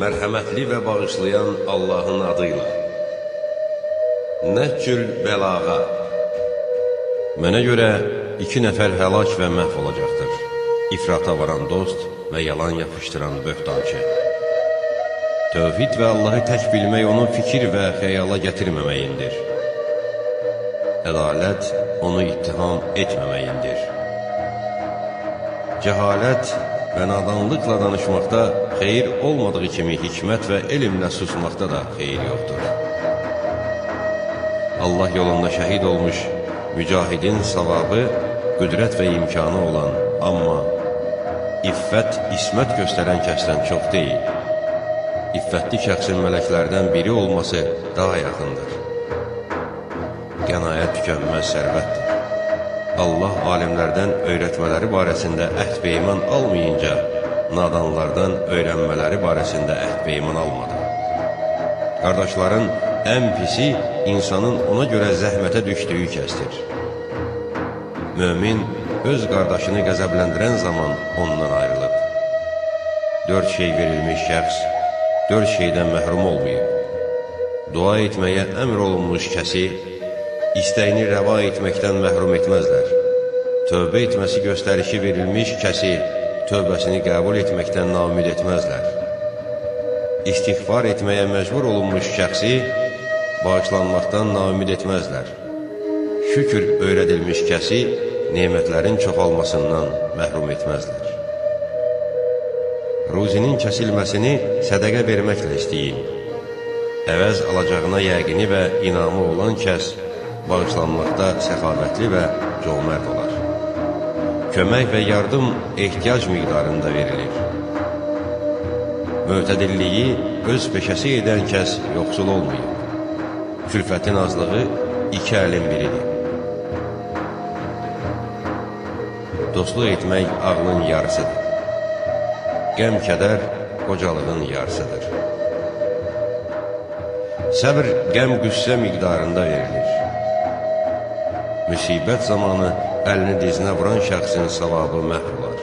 mərhəmətli və bağışlayan Allahın adıyla. Nəhcül bəlağa Mənə görə iki nəfər həlak və məhv olacaqdır. İfrata varan dost və yalan yapışdıran böhtançı. Tövhid və Allahı tək bilmək onu fikir və xəyala gətirməməyindir. Ədalət onu ittiham etməməyindir. Cəhalət və nadanlıqla danışmaqda xeyir olmadığı kimi hikmət və elmlə susmaqda da xeyir yoxdur. Allah yolunda şəhid olmuş mücahidin savabı qüdrət və imkanı olan, amma iffət, ismət göstərən kəsdən çox deyil. İffətli şəxsin mələklərdən biri olması daha yaxındır. Qənaət tükənməz sərvətdir. Allah alimlərdən öyrətmələri barəsində əhd peyman almayınca, nadanlardan öyrənmələri barəsində əhd peyman almadı. Qardaşların ən pisi insanın ona görə zəhmətə düşdüyü kəsdir. Mömin öz qardaşını qəzəbləndirən zaman ondan ayrılıb. Dörd şey verilmiş şəxs, dörd şeydən məhrum olmayıb. Dua etməyə əmr olunmuş kəsi, istəyini rəva etməkdən məhrum etməzlər. Tövbə etməsi göstərişi verilmiş kəsi tövbəsini qəbul etməkdən namid etməzlər. İstiğfar etməyə məcbur olunmuş şəxsi bağışlanmaqdan namid etməzlər. Şükür öyrədilmiş kəsi nemətlərin çoxalmasından məhrum etməzlər. Ruzinin kəsilməsini sədəqə verməklə istəyin. Əvəz alacağına yəqini və inamı olan kəs bağışlanmaqda səxavətli və cömərd olar. Kömək və yardım ehtiyac miqdarında verilir. Mötədilliyi öz peşəsi edən kəs yoxsul olmayıb. Külfətin azlığı iki əlin biridir. Dostluq etmək ağlın yarısıdır. Qəm-kədər qocalığın yarısıdır. Səbr qəm-qüssə miqdarında verilir. Müsibət zamanı əlini dizinə vuran şəxsin savabı məhv